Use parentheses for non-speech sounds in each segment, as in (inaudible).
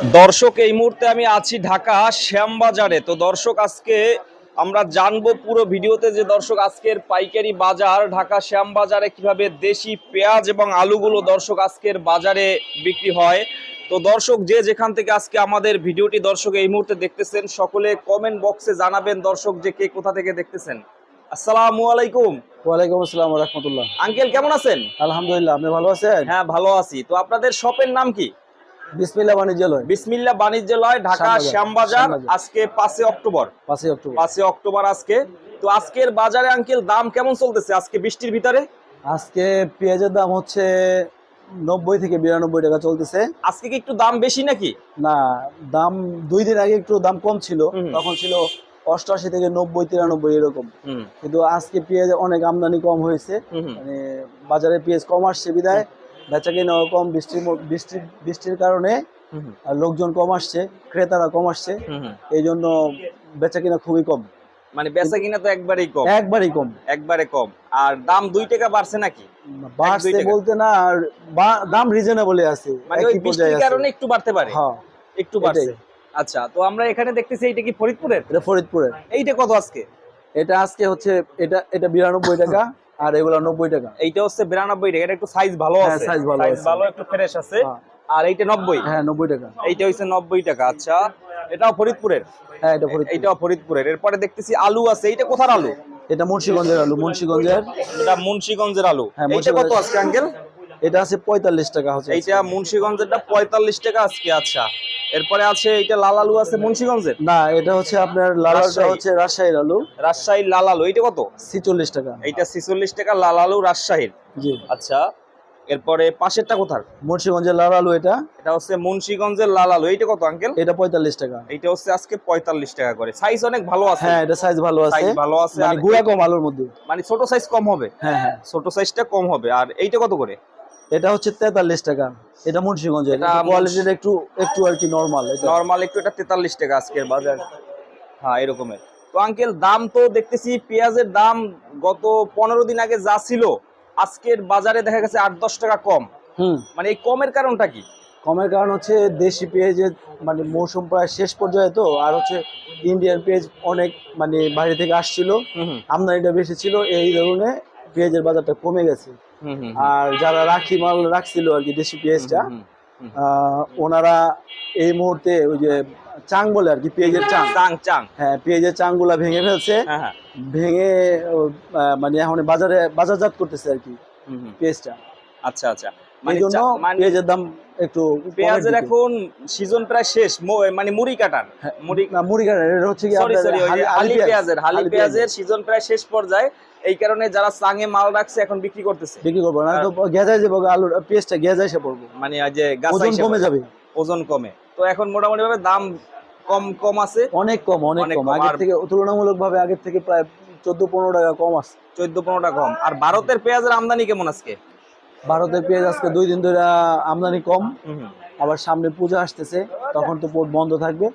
দর্শক এই মুহূর্তে আমি আছি ঢাকা শ্যামবাজারে। তো দর্শক আজকে আমরা জানব পুরো ভিডিওতে যে দর্শক আজকের পাইকারি বাজার ঢাকা শ্যামবাজারে কীভাবে দেশি পেঁয়াজ এবং আলুগুলো দর্শক আজকের বাজারে বিক্রি হয়। তো দর্শক যে যেখান থেকে আজকে আমাদের ভিডিওটি দর্শক এই মুহূর্তে দেখতেছেন সকলে কমেন্ট বক্সে জানাবেন দর্শক যে কে কোথা থেকে দেখতেছেন। আসসালামু আলাইকুম। ওয়ালাইকুম আসসালাম রহমতুল্লাহ। আঙ্কেল কেমন আছেন? আলহামদুলিল্লাহ আপনি ভালো আছেন? হ্যাঁ ভালো আছি। তো আপনাদের শপের নাম কি? বিসমিল্লা বাণিজ্যালয়। বিসমিল্লা বাণিজ্যালয় ঢাকা শ্যামবাজার। আজকে পাঁচই অক্টোবর। পাঁচই অক্টোবর। পাঁচই অক্টোবর আজকে। তো আজকের বাজারে আঙ্কেল দাম কেমন চলতেছে আজকে বৃষ্টির ভিতরে? আজকে পেঁয়াজের দাম হচ্ছে নব্বই থেকে বিরানব্বই টাকা চলতেছে। আজকে কি একটু দাম বেশি নাকি? না দাম দুই দিন আগে একটু দাম কম ছিল তখন ছিল অষ্টআশি থেকে নব্বই তিরানব্বই এরকম। কিন্তু আজকে পেঁয়াজ অনেক আমদানি কম হয়েছে। মানে বাজারে পেঁয়াজ কম আসছে বিদায়। বেচা কিনাও কম বৃষ্টির বৃষ্টির বৃষ্টির কারণে লোকজন কম আসছে ক্রেতারা কম আসছে। এই জন্য বেচা কিনা খুবই কম। মানে বেচা কিনা তো একবারেই কম। একবারই কম। একবারে কম। আর দাম দুই টাকা বাড়ছে নাকি? বাড়ছে বলতে না আর দাম রিজনেবলই আছে মানে ওই বৃষ্টির কারণে একটু বাড়তে পারে। হ্যাঁ একটু বাড়ছে। আচ্ছা তো আমরা এখানে দেখতেছি এইটা কি ফরিদপুরের? এটা ফরিদপুরের। এইটা কত আজকে? এটা আজকে হচ্ছে এটা এটা বিরানব্বই টাকা। (laughs) আর এগুলো নব্বই টাকা। এইটা হচ্ছে বিরানব্বই টাকা এটা একটু সাইজ ভালো হ্যাঁ, আছে। size ভালো আছে। ভালো একটু ফ্রেশ আছে। হ্যাঁ। আর এইটা নব্বই। হ্যাঁ নব্বই টাকা। এইটা হচ্ছে নব্বই টাকা আচ্ছা। এটাও ফরিদপুরের? হ্যাঁ এটা ফরিদপুর। এইটাও ফরিদপুরের। এরপরে দেখতেছি আলু আছে এইটা কোথার আলু? এটা মুন্সিগঞ্জের আলু মুন্সিগঞ্জের এটা মুন্সিগঞ্জের আলু। হ্যাঁ, এইটা কত আজকে আঙ্কেল? এটা আছে পঁয়তাল্লিশ টাকা হচ্ছে এইটা মুন্সিগঞ্জেরটা পঁয়তাল্লিশ টাকা আজকে আচ্ছা। এরপরে আছে এইটা লাল আলু আছে মুন্সিগঞ্জের? না এটা হচ্ছে আপনার লালাটা রাজশাহী। হচ্ছে রাজশাহীর আলু। রাজশাহীর লাল আলু এইটা কত? ছিচল্লিশ টাকা। এইটা ছিচল্লিশ টাকা লাল আলু রাজশাহীর। জি। আচ্ছা এরপরে পাশেরটা কোথার? মুন্সিগঞ্জের লাল আলু এটা। এটা হচ্ছে মুন্সিগঞ্জের লাল আলু এইটা কত আঙ্কেল? এটা পঁয়তাল্লিশ টাকা। এইটা হচ্ছে আজকে পঁয়তাল্লিশ টাকা করে। সাইজ অনেক ভালো আছে। হ্যাঁ এটা সাইজ ভালো আছে। ভালো আছে। মানে আর গুড়া কম আলুর মধ্যে। মানে ছোট সাইজ কম হবে। হ্যাঁ হ্যাঁ। ছোট সাইজটা কম হবে। আর এইটা কত করে? এটা হচ্ছে তেতাল্লিশ টাকা। এটা মুন্সিগঞ্জের এটা কোয়ালিটির একটু একটু আর কি নর্মাল নর্মাল একটু এটা তেতাল্লিশ টাকা আজকের বাজার। হ্যাঁ এরকমের। তো আঙ্কেল দাম তো দেখতেছি পেঁয়াজের দাম গত পনেরো দিন আগে যা ছিল আজকের বাজারে দেখা গেছে আট দশ টাকা কম। হুম। মানে এই কমের কারণটা কি? কমের কারণ হচ্ছে দেশি পেঁয়াজের মানে মৌসুম প্রায় শেষ পর্যায়ে তো আর হচ্ছে ইন্ডিয়ান পেঁয়াজ অনেক মানে বাইরে থেকে আসছিল। আমদানিটা বেশি ছিল এই ধরনের পেঁয়াজের বাজারটা কমে গেছে। আর যারা রাখি মাল রাখছিল আর কি দেশি পেঁয়াজটা ওনারা এই মুহূর্তে ওই যে চাং বলে আর কি পেঁয়াজের চাং। চাং চাং। হ্যাঁ পেঁয়াজের চাংগুলা ভেঙে ফেলছে। হ্যাঁ হ্যাঁ। ভেঙে মানে এখন বাজারে বাজারজাত করতেছে আর কি। পেঁয়াজটা। আচ্ছা আচ্ছা। মানে চা- মানে পেঁয়াজের দাম একটু পেঁয়াজের এখন সিজন প্রায় শেষ মানে মুড়ি কাটার। হ্যাঁ, মুড়ি মুড়ি কাটা এটা হচ্ছে কি সরি সরি হালি- হালি হালি পেঁয়াজ। পেঁয়াজের হালি পেঁয়াজের। সিজন প্রায় শেষ পর্যায়ে এই কারণে যারা চাঙে মাল রাখছে এখন বিক্রি করতেছে। বিক্রি করব না তো গেজায় যাব আলু পেঁয়াজটা গেজায় এসে পড়ব। মানে যে ওজন কমে যাবে। ওজন কমে। তো এখন মোটামুটি ভাবে দাম কম কম আছে। অনেক কম অনেক কম। আগের থেকে তুলনামূলক ভাবে আগের থেকে প্রায় চোদ্দ পনেরো টাকা কম আছে। চোদ্দ পনেরো টাকা কম। আর ভারতের পেঁয়াজের আমদানি কেমন আজকে? ভারতের পেঁয়াজ আজকে দুই দিন ধরে আমদানি কম। আবার সামনে পূজা আসতেছে তখন তো পোর্ট বন্ধ থাকবে।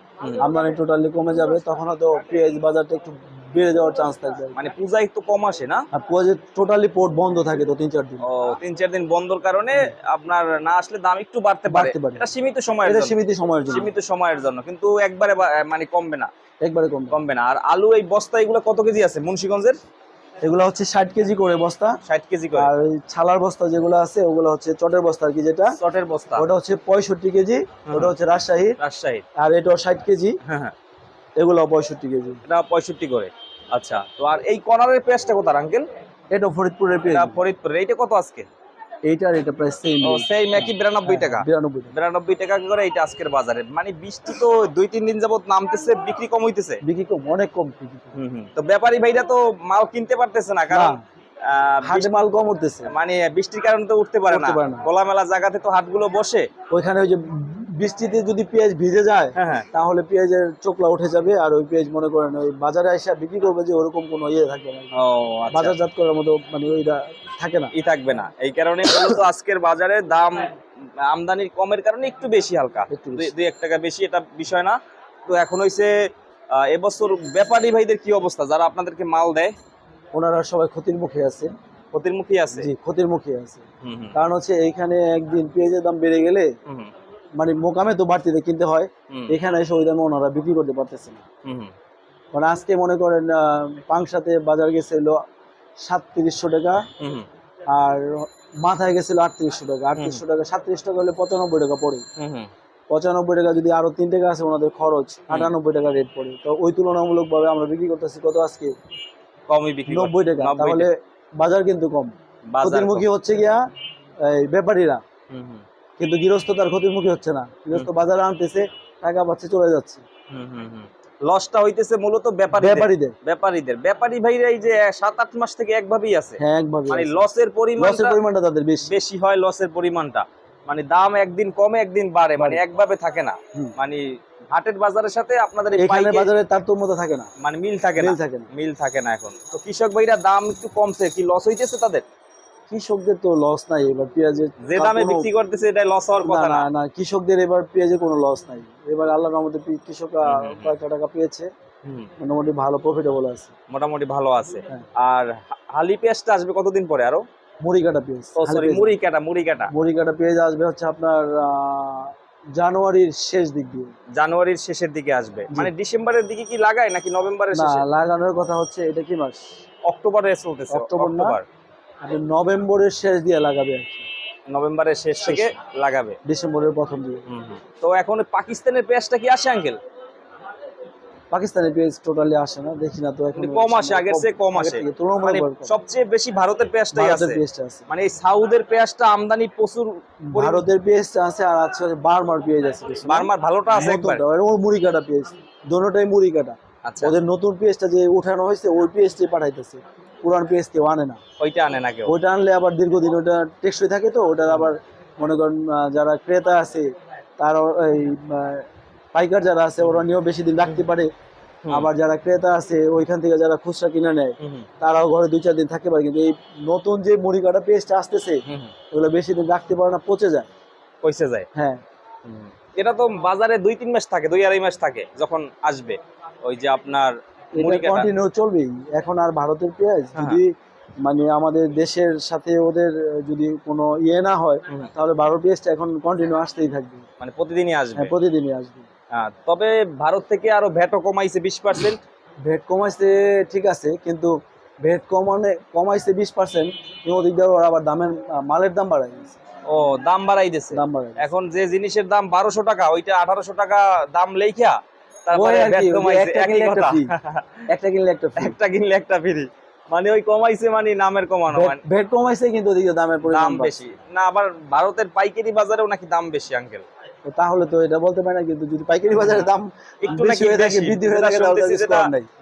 আমদানি টোটালি কমে যাবে। তখন হয়তো পেঁয়াজ বাজারটা একটু বেড়ে যাওয়ার চান্স থাকবে মানে পূজা একটু কম আসে না? আর পেঁয়াজের টোটালি পোর্ট বন্ধ থাকে তো তিন চার দিন। ও তিন চার দিন বন্ধর কারণে আপনার না আসলে দাম একটু বাড়তে পারে। এটা সীমিত সময়ের জন্য। সীমিত সময়ের জন্য। সীমিত সময়ের জন্য। কিন্তু একবারে মানে কমবে না। একবারে কম কমবে না। আর আলু এই বস্তা এগুলো কত কেজি আছে মুন্সিগঞ্জের? এগুলো হচ্ছে ষাট কেজি করে বস্তা। ষাট কেজি করে। আর ছালার বস্তা যেগুলো আছে ওগুলো হচ্ছে চটের বস্তা আর কি যেটা। চটের বস্তা। ওটা হচ্ছে পঁয়ষট্টি কেজি ওটা হচ্ছে রাজশাহী রাজশাহী আর এটাও ষাট কেজি। হ্যাঁ হ্যাঁ। এগুলো পঁয়ষট্টি কেজি। এটা পঁয়ষট্টি করে। আচ্ছা তো আর এই কর্নারের পেঁয়াজটা কোথার আঙ্কেল এটা ফরিদপুরের পেঁয়াজ এটা ফরিদপুরের এইটা কত আজকে? এইটার এটা প্রায় সেম ও সেই একই বিরানব্বই টাকা। বিরানব্বই টাকা। বিরানব্বই টাকা করে এইটা আজকের বাজারে। মানে বৃষ্টি তো দুই তিন দিন যাবত নামতেছে বিক্রি কম হইতেছে। বিক্রি কম অনেক কম বিক্রি কম। তো ব্যাপারী ভাইরা তো মাল কিনতে পারতেছে না কারণ। হাটে মাল কম উঠতেছে। মানে বৃষ্টির কারণে তো উঠতে পারে না। উঠতে পারে না। খোলামেলা জায়গাতে তো হাটগুলো বসে। ওইখানে ওই যে বৃষ্টিতে যদি পেঁয়াজ ভিজে যায় হ্যাঁ হ্যাঁ। তাহলে পেঁয়াজের চোখলা উঠে যাবে আর ওই পেঁয়াজ মনে করেন ওই বাজারে এসে বিক্রি করবে যে ওরকম কোনো ইয়ে থাকবে না। আচ্ছা। বাজারজাত করার মতো মানে ওইটা থাকে না। ই থাকবে না। এই কারণে মূলত আজকের বাজারে দাম আমদানির কমের কারণে একটু বেশি হালকা। দুই- এক টাকা বেশি এটা বিষয় না। তো এখন হইছে আহ, এবছর ব্যাপারী ভাইদের কি অবস্থা? যারা আপনাদেরকে মাল দেয় ওনারা সবাই ক্ষতির মুখে আছে। ক্ষতির মুখে আছে? জি ক্ষতির মুখে আছে। কারণ হচ্ছে এইখানে একদিন পেঁয়াজের দাম বেড়ে গেলে। মানে মোকামে তো বাড়তিতে কিনতে হয় এখানে এসে ওই দামে ওনারা বিক্রি করতে পারতেছে না। মানে আজকে মনে করেন পাংশাতে বাজার গেছিল সাতত্রিশশো টাকা আর মাথায় গেছিল আটত্রিশশো টাকা। আটত্রিশশো টাকা সাতত্রিশ টাকা হলে পঁচানব্বই টাকা পড়ে। পঁচানব্বই টাকা যদি আরও তিন টাকা আছে ওনাদের খরচ আটানব্বই টাকা রেট পড়ে। তো ওই তুলনামূলক ভাবে আমরা বিক্রি করতেছি কত আজকে? কমই বিক্রি নব্বই টাকা। তাহলে বাজার কিন্তু কম। ক্ষতির হচ্ছে গিয়া এই ব্যাপারীরা। কিন্তু গৃহস্থ তার ক্ষতির মুখী হচ্ছে না। গৃহস্থ বাজারে আনতেছে টাকা পাচ্ছে চলে যাচ্ছে। লসটা হইতেছে মূলত ব্যাপারীদের। ব্যাপারীদের। ব্যাপারী ভাইরা এই যে সাত আট মাস থেকে একভাবেই আছে। হ্যাঁ একভাবে মানে লসের পরিমাণ লসের পরিমাণটা তাদের বেশি। বেশি হয় লসের পরিমাণটা। মানে দাম একদিন কমে একদিন বাড়ে। মানে একভাবে থাকে না। মানে হাটের বাজারের সাথে আপনাদের এখানে বাজারে তারতম্যতা থাকে না। মানে মিল থাকে না। মিল থাকে না। মিল থাকে না এখন। তো কৃষক ভাইরা দাম একটু কমছে। কি লস হইতেছে তাদের? কৃষকদের তো লস নাই এবার পেঁয়াজের যে দামে বিক্রি করতেছে এটা লস হওয়ার কথা না? না কৃষকদের এবার পেঁয়াজে কোনো লস নাই। এবার আল্লাহর রহমতে কৃষকরা। কয়েকটা টাকা পেয়েছে। মোটামুটি ভালো প্রফিটেবল আছে। মোটামুটি ভালো আছে। হ্যাঁ। আর হালি পেঁয়াজটা আসবে কতদিন পরে আরও? মুড়ি কাটা পেঁয়াজ ও সরি মুড়ি কাটা মুড়ি কাটা মুড়ি কাটা পেঁয়াজ আসবে হচ্ছে আপনার জানুয়ারির শেষ দিক দিয়ে। জানুয়ারির শেষের দিকে আসবে। মানে ডিসেম্বরের দিকে কি লাগায় নাকি নভেম্বরের শেষে? লাগানোর কথা হচ্ছে এটা কি মাস? অক্টোবরে চলতেছে? অক্টোবর। আপনি নভেম্বরের শেষ দিয়ে লাগাবে আর কি। নভেম্বরের শেষ। থেকে লাগাবে। ডিসেম্বরের প্রথম দিয়ে। তো এখন পাকিস্তানের পেঁয়াজটা কি আসে আঙ্কেল? পাকিস্তানের পেঁয়াজ টোটালি আসে না দেখি না তো এখন মানে কম আসে, আগের চেয়ে কম আসে। মানে সবচেয়ে বেশি ভারতের পেঁয়াজটাই আছে মানে এই সাউদের পেঁয়াজটা আমদানি প্রচুর ভারতের পেঁয়াজটা আছে আর আছে বার্মার পেঁয়াজ আছে। বার্মার ভালোটা আছে একবার। ওর মুড়ি কাটা পেঁয়াজ। দোনোটাই মুড়ি কাটা। আচ্ছা। ওদের নতুন পেঁয়াজটা যে উঠানো হয়েছে ওই পেঁয়াজটাই পাঠাইতেছে। পুরান পেঁয়াজ কেউ আনে না। ওইটা আনে না কেউ? ওইটা আনলে আবার দীর্ঘদিন ওটা টেকসই থাকে তো ওটার আবার মনে করেন যারা ক্রেতা আছে তারা এই পাইকার যারা আছে ওরা নিয়েও বেশি দিন রাখতে পারে। আবার যারা ক্রেতা আছে ওইখান থেকে যারা খুচরা কিনে নেয় তারাও ঘরে দুই চার দিন থাকতে পারে। কিন্তু এই নতুন যে মুড়ি কাটা পেস্ট আসতেছে। ওগুলো বেশি দিন রাখতে পারে না পচে যায়। পচে যায়? হ্যাঁ। এটা তো বাজারে দুই তিন মাস থাকে দুই আড়াই মাস থাকে যখন আসবে। ওই যে আপনার এটা কন্টিনিউ চলবেই। এখন আর ভারতের পেঁয়াজ হ্যাঁ। যদি মানে আমাদের দেশের সাথে ওদের যদি কোনো ইয়ে না হয় তাহলে ভারত পেঁয়াজটা এখন কন্টিনিউ আসতেই থাকবে। মানে প্রতিদিনই আসবে? হ্যাঁ প্রতিদিনই আসবে। হ্যাঁ, তবে ভারত থেকে আরও ভ্যাটও কমাইছে বিশ পার্সেন্ট ভেট কমাইছে ঠিক আছে কিন্তু ভেট কমানে কমাইছে বিশ পার্সেন্ট ওদিক দিয়ে ওরা আবার দামের মালের দাম বাড়াই দিয়েছে। ও দাম বাড়াই দিছে দাম বাড়াই দিয়েছে। এখন যে জিনিসের দাম বারোশো টাকা ওইটা আঠারোশো টাকা দাম লেখা তারপরে কমাইছে। একটা একই কিনলে কথা। একটা কিনলে একটা free। একটা কিনলে একটা ফ্রি মানে ওই কমাইছে মানে নামের কমানো মানে। ভেট কমাইছে কিন্তু ওদিকে দামের দাম বেশি। না আবার ভারতের পাইকারি বাজারেও নাকি দাম বেশি আঙ্কেল তাহলে তো এটা বলতে পারি না কিন্তু যদি পাইকারি বাজারে দাম একটু নাকি হয়ে থাকে বৃদ্ধি হয়ে থাকে তাহলে কিছু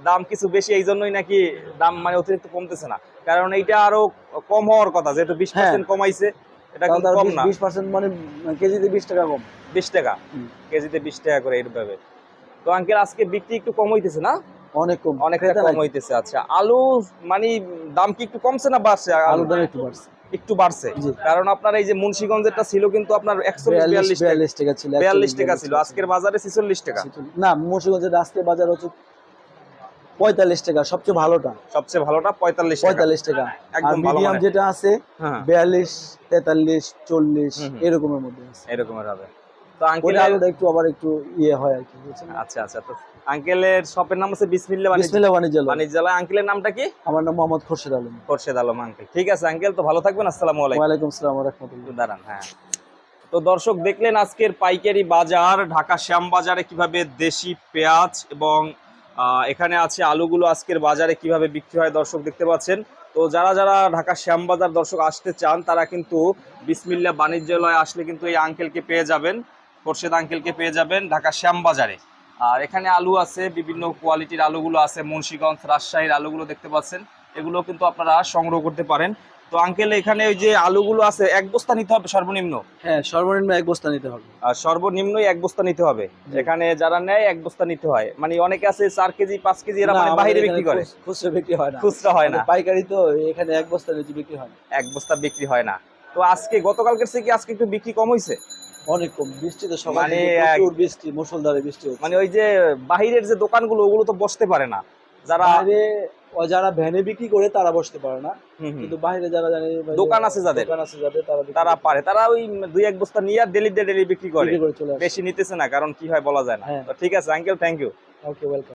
দাম বেশি এই জন্যই নাকি দাম মানে অতিরিক্ত কমতেছে না। কারণ এইটা আরও কম হওয়ার কথা যেহেতু বিশ পার্সেন্ট কমাইছে এটা কম বিশ- না। বিশ মানে কেজিতে বিশ টাকা কম। বিশ টাকা। হুম। কেজিতে বিশ টাকা করে এইভাবে। তো আঙ্কেল আজকে বিক্রি একটু কম হইতেছে না? অনেক কম। অনেকটা কম হইতেছে আচ্ছা। আলু মানে দাম কি একটু কমছে না বাড়ছে? আলুর দাম একটু বাড়ছে। একটু বাড়ছে। কারণ আপনার এই যে মুন্সিগঞ্জেরটা ছিল কিন্তু আপনার একচল্লিশ বিয়াল্লিশ টাকা। ছিল বিয়াল্লিশ টাকা ছিল। আজকের বাজারে ছিচল্লিশ টাকা। না মুন্সিগঞ্জের আজকে বাজার হচ্ছে পঁয়তাল্লিশ টাকা সবচেয়ে ভালোটা। সবচেয়ে ভালোটা পঁয়তাল্লিশ পঁয়তাল্লিশ টাকা। একদম মিডিয়াম যেটা আছে হ্যাঁ। বিয়াল্লিশ তেতাল্লিশ চল্লিশ। এরকমের মধ্যে এরকমের হবে। তো আঙ্কেল আলুটা একটু আবার একটু ইয়ে হয় আর কি? আচ্ছা আচ্ছা তো আঙ্কেলের শপের নাম হচ্ছে বিসমিল্লা বাণিজ্য বিসমিল্লাহ বাণিজ্য আলম। আঙ্কেলের নামটা কি? আমার নাম মোহাম্মদ খোরশেদ আলম। খোরশেদ আলম আঙ্কেল ঠিক আছে আঙ্কেল তো ভালো থাকবেন আসসালামু আলাইকুম। ওয়ালাইকুম আসসালাম রহমতুল্লাহ। একটু দাঁড়ান হ্যাঁ। তো দর্শক দেখলেন আজকের পাইকারি বাজার ঢাকা শ্যাম বাজারে কীভাবে দেশি পেঁয়াজ এবং আহ, এখানে আছে আলুগুলো আজকের বাজারে কীভাবে বিক্রি হয় দর্শক দেখতে পাচ্ছেন। তো যারা যারা ঢাকা শ্যাম বাজার দর্শক আসতে চান তারা কিন্তু বিসমিল্লা বাণিজ্যালয়ে আসলে কিন্তু এই আঙ্কেলকে পেয়ে যাবেন। খোরশেদ আঙ্কেলকে পেয়ে যাবেন ঢাকা শ্যাম বাজারে আর এখানে আলু আছে বিভিন্ন কোয়ালিটির আলুগুলো আছে মুন্সিগঞ্জ রাজশাহীর আলুগুলো দেখতে পাচ্ছেন। এগুলো কিন্তু আপনারা সংগ্রহ করতে পারেন। তো আঙ্কেল এখানে ওই যে আলুগুলো আছে এক বস্তা নিতে হবে সর্বনিম্ন? হ্যাঁ সর্বনিম্ন এক বস্তা নিতে হবে। আর সর্বনিম্নই এক বস্তা নিতে হবে। এখানে যারা নেয় এক বস্তা নিতে হয়। মানে অনেকে আছে চার কেজি পাঁচ কেজি এরা মানে বাইরে বিক্রি করে। খুচ- খুচরা বিক্রি হয় না। খুচরা হয় না। পাইকারি তো এখানে এক বস্তা বিক্রি হয় এক বস্তা বিক্রি হয় না। তো আজকে গতকালকের থেকে আজকে একটু বিক্রি কম হয়েছে অনেক কম। বৃষ্টি তো সকাল মানে প্রচুর বৃষ্টি মুষলধারে বৃষ্টি মানে ওই যে বাহিরের যে দোকানগুলো ওগুলো তো বসতে পারে না। যারা যারা ভ্যানে বিক্রি করে তারা বসতে পারে না। কিন্তু বাইরে যারা জানে দোকান আছে যাদের? দোকান আছে যাদের তারা তারা পারে। তারা ওই দুই এক বস্তা নিয়ে ডেলি ডেলি বিক্রি করে। বিক্রি করে বেশি নিতেছে না কারণ কি হয় বলা যায় না। হ্যাঁ। তো ঠিক আছে uncle thank you okay welcome